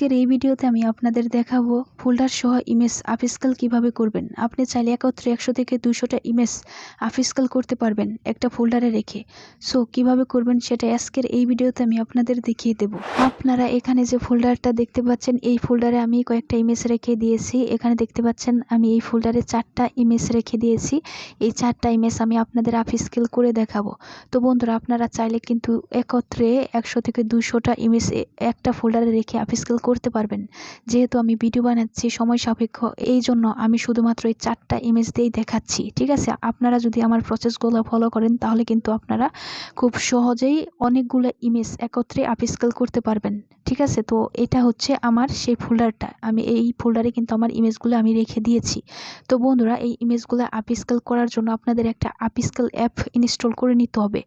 আজকের এই ভিডিওতে আমি আপনাদের দেখাবো ফোল্ডার সহ ইমেজ আপিস্কেল কীভাবে করবেন। আপনি চাইলে একত্রে একশো থেকে দুশোটা ইমেজ আপিস্কেল করতে পারবেন একটা ফোল্ডারে রেখে। সো, কীভাবে করবেন সেটা আজকের এই ভিডিওতে আমি আপনাদের দেখিয়ে দেব। আপনারা এখানে যে ফোল্ডারটা দেখতে পাচ্ছেন, এই ফোল্ডারে আমি কয়েকটা ইমেজ রেখে দিয়েছি। এখানে দেখতে পাচ্ছেন, আমি এই ফোল্ডারে চারটা ইমেজ রেখে দিয়েছি। এই চারটা ইমেজ আমি আপনাদের আপিস্কেল করে দেখাবো। তো বন্ধুরা, আপনারা চাইলে কিন্তু একত্রে একশো থেকে দুশোটা ইমেজ একটা ফোল্ডারে রেখে আপিস্কেল করতে পারবেন। যেহেতু আমি ভিডিও বানাচ্ছি সময় সাপেক্ষ, এই জন্য আমি শুধুমাত্র এই চারটা ইমেজ দিয়েই দেখাচ্ছি, ঠিক আছে? আপনারা যদি আমার প্রসেসগুলো ফলো করেন, তাহলে কিন্তু আপনারা খুব সহজেই অনেকগুলো ইমেজ একত্রে আপিস্কেল করতে পারবেন, ঠিক আছে? তো এটা হচ্ছে আমার সেই ফোল্ডারটা আমি এই ফোল্ডারে কিন্তু আমার ইমেজগুলো আমি রেখে দিয়েছি। তো বন্ধুরা, এই ইমেজগুলো আপিস্কেল করার জন্য আপনাদের একটা আপিস্কেল অ্যাপ ইনস্টল করে নিতে হবে।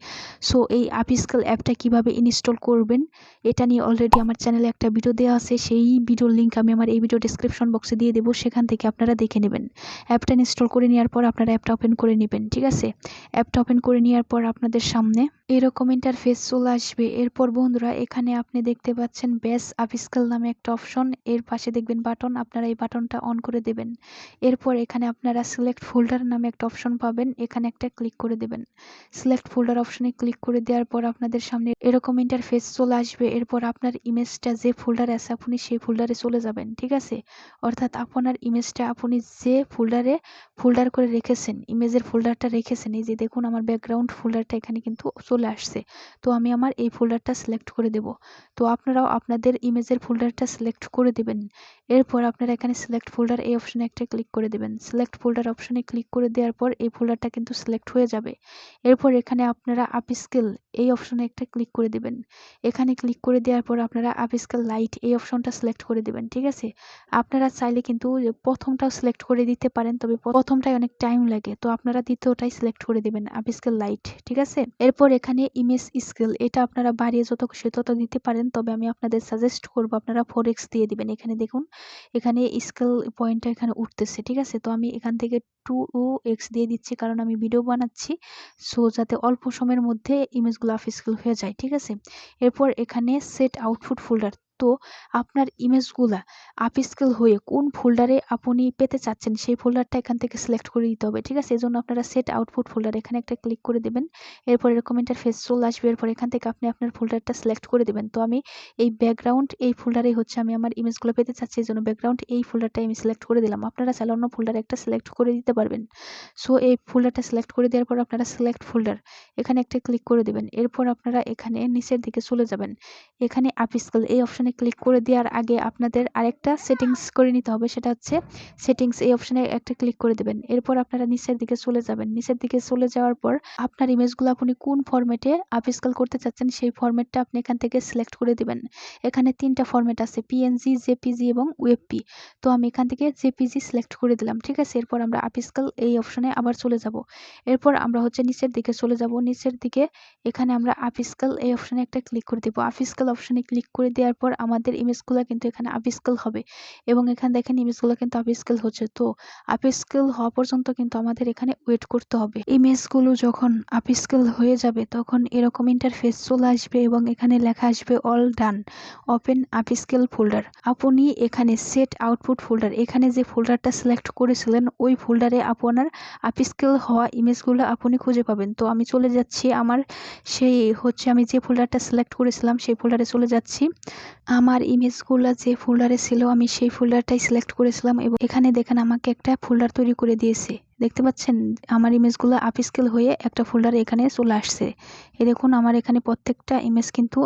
সো এই আপিস্কেল অ্যাপটা কীভাবে ইনস্টল করবেন, এটা নিয়ে অলরেডি আমার চ্যানেলে একটা ভিডিও দেওয়া আছে। সেই ভিডিওর লিঙ্ক আমি আমার এই ভিডিও ডিসক্রিপশন বক্সে দিয়ে দেবো, সেখান থেকে আপনারা দেখে নেবেন। অ্যাপটা ইনস্টল করে নেওয়ার পর আপনারা অ্যাপটা ওপেন করে নেবেন, ঠিক আছে? অ্যাপটা ওপেন করে নেওয়ার পর আপনাদের সামনে এরকম ইন্টারফেস চলে আসবে। এরপর বন্ধুরা, এখানে আপনি দেখতে পাচ্ছেন বেস আপিস্কেল নামে একটা অপশন এর পাশে দেখবেন বাটন আপনারা এই বাটনটা অন করে দেবেন। এরপর এখানে আপনারা সিলেক্ট ফোল্ডার নামে একটা অপশন পাবেন, এখানে একটা ক্লিক করে দেবেন। সিলেক্ট ফোল্ডার অপশনে ক্লিক করে দেওয়ার পর আপনাদের সামনে এরকম ইন্টারফেস চলে আসবে। এরপর আপনার ইমেজটা যে ফোল্ডারে আছে আপনি সেই ফোল্ডারে চলে যাবেন, ঠিক আছে? অর্থাৎ আপনার ইমেজটা আপনি যে ফোল্ডারে ফোল্ডার করে রেখেছেন ইমেজের ফোল্ডারটা রেখেছেন, এই যে দেখুন আমার ব্যাকগ্রাউন্ড ফোল্ডারটা এখানে কিন্তু চলে আসছে। তো আমি আমার এই ফোল্ডারটা সিলেক্ট করে দেব। তো আপনারাও আপনাদের ইমেজের ফোল্ডারটা সিলেক্ট করে দেবেন। এরপর আপনারা এখানে সিলেক্ট ফোল্ডার এই অপশনে একটা ক্লিক করে দেবেন। সিলেক্ট ফোল্ডার অপশনে ক্লিক করে দেওয়ার পর এই ফোল্ডারটা কিন্তু সিলেক্ট হয়ে যাবে। এরপর এখানে আপনারা আপস্কেল এই অপশনে একটা ক্লিক করে দেবেন। এখানে ক্লিক করে দেওয়ার পর আপনারা আপস্কেল লাইট এই অপশনটা সিলেক্ট করে দেবেন, ঠিক আছে? আপনারা চাইলে কিন্তু প্রথমটাও সিলেক্ট করে দিতে পারেন, তবে প্রথমটাই অনেক টাইম লাগে, তো আপনারা দ্বিতীয়টাই সিলেক্ট করে দেবেন আপস্কেল লাইট ঠিক আছে? এরপর এখানে ইমেজ স্কেল এটা আপনারা বাড়িয়ে যত খুশি তত দিতে পারেন, তবে আমি আপনাদের সাজেস্ট করব, আপনারা ফোর এক্স দিয়ে দিবেন, এখানে দেখুন, এখানে স্কেল পয়েন্টটা এখানে উঠতেছে, ঠিক আছে? তো আমি এখান থেকে টু ও এক্স দিয়ে দিচ্ছি, কারণ আমি ভিডিও বানাচ্ছি সো যাতে অল্প সময়ের মধ্যে ইমেজগুলো আফিসকেল হয়ে যায়, ঠিক আছে? এরপর এখানে সেট আউটপুট ফোল্ডার তো আপনার ইমেজগুলা আপস্কেল হয়ে কোন ফোল্ডারে আপনি পেতে চাচ্ছেন, সেই ফোল্ডারটা এখান থেকে সিলেক্ট করে দিতে হবে, ঠিক আছে? এই জন্য আপনারা সেট আউটপুট ফোল্ডার এখানে একটা ক্লিক করে দেবেন, এরপর এরকম ইন্টারফেস চলে আসবে, এরপর এখান থেকে আপনি আপনার ফোল্ডারটা সিলেক্ট করে দেবেন। তো আমি এই ব্যাকগ্রাউন্ড এই ফোল্ডারে হচ্ছে আমি আমার ইমেজগুলো পেতে চাচ্ছি এই জন্য ব্যাকগ্রাউন্ড এই ফোল্ডারটা আমি সিলেক্ট করে দিলাম। আপনারা চাইলে অন্য ফোল্ডার একটা সিলেক্ট করে দিতে পারবেন। সো এই ফোল্ডারটা সিলেক্ট করে দেওয়ার পর আপনারা সিলেক্ট ফোল্ডার এখানে একটা ক্লিক করে দেবেন। এরপর আপনারা এখানে নিচের দিকে চলে যাবেন। এখানে আপস্কেল এই অপশনে ক্লিক করে দেওয়ার আগে আপনাদের আরেকটা সেটিংস করে নিতে হবে, সেটা হচ্ছে সেটিংস এই অপশনে একটা ক্লিক করে দেবেন। এরপর আপনারা নিচের দিকে চলে যাবেন। নিচের দিকে চলে যাওয়ার পর আপনার ইমেজগুলো আপনি কোন ফরম্যাটে আপস্কেল করতে চাচ্ছেন, সেই ফরম্যাটটা আপনি এখান থেকে সিলেক্ট করে দিবেন। এখানে তিনটা ফরম্যাট আছে পিএনজি জেপিজি এবং ওয়েবপি তো আমি এখান থেকে জেপিজি সিলেক্ট করে দিলাম, ঠিক আছে? এরপর আমরা আপস্কেল এই অপশনে আবার চলে যাব। এরপর আমরা হচ্ছে নিচের দিকে চলে যাব। নিচের দিকে এখানে আমরা আপস্কেল এই অপশনে একটা ক্লিক করে দেবো। আপস্কেল অপশনে ক্লিক করে দেওয়ার পর আমাদের ইমেজগুলো কিন্তু এখানে আপস্কেল হবে। এবং এখানে দেখেন ইমেজগুলো কিন্তু আপস্কেল হচ্ছে। তো আপস্কেল হওয়া পর্যন্ত কিন্তু আমাদের এখানে ওয়েট করতে হবে। ইমেজগুলো যখন আপস্কেল হয়ে যাবে, তখন এরকম ইন্টারফেস চলে আসবে এবং এখানে লেখা আসবে all done open upscale folder আপনি এখানে সেট আউটপুট ফোল্ডার এখানে যে ফোল্ডারটা সিলেক্ট করেছিলেন, ওই ফোল্ডারে আপনার আপস্কেল হওয়া ইমেজগুলো আপনি খুঁজে পাবেন। তো আমি চলে যাচ্ছি আমার সেই হচ্ছে আমি যে ফোল্ডারটা সিলেক্ট করেছিলাম, সেই ফোল্ডারে চলে যাচ্ছি। আমার ইমেজগুলো যে ফোল্ডারে ছিল, আমি সেই ফোল্ডারটাই সিলেক্ট করেছিলাম এবং এখানে দেখেন আমাকে একটা ফোল্ডার তৈরি করে দিয়েছে। দেখতে পাচ্ছেন, আমার ইমেজগুলো আপস্কেল হয়ে একটা ফোল্ডারে এখানে চলে আসছে। এ দেখুন, আমার এখানে প্রত্যেকটা ইমেজ কিন্তু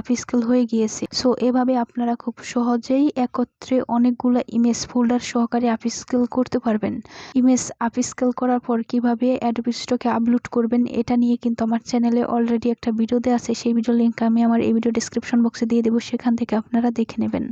আপস্কেল হয়ে গিয়েছে। সো এভাবে আপনারা খুব সহজেই একত্রে অনেকগুলো ইমেজ ফোল্ডার সহকারে আপস্কেল করতে পারবেন। ইমেজ আপস্কেল করার পর কীভাবে অ্যাডোবি স্টকে আপলোড করবেন, এটা নিয়ে কিন্তু আমার চ্যানেলে অলরেডি একটা ভিডিও দেওয়া আছে। সেই ভিডিও লিঙ্ক আমি আমার এই ভিডিও ডিসক্রিপশন বক্সে দিয়ে দেবো, সেখান থেকে আপনারা দেখে নেবেন।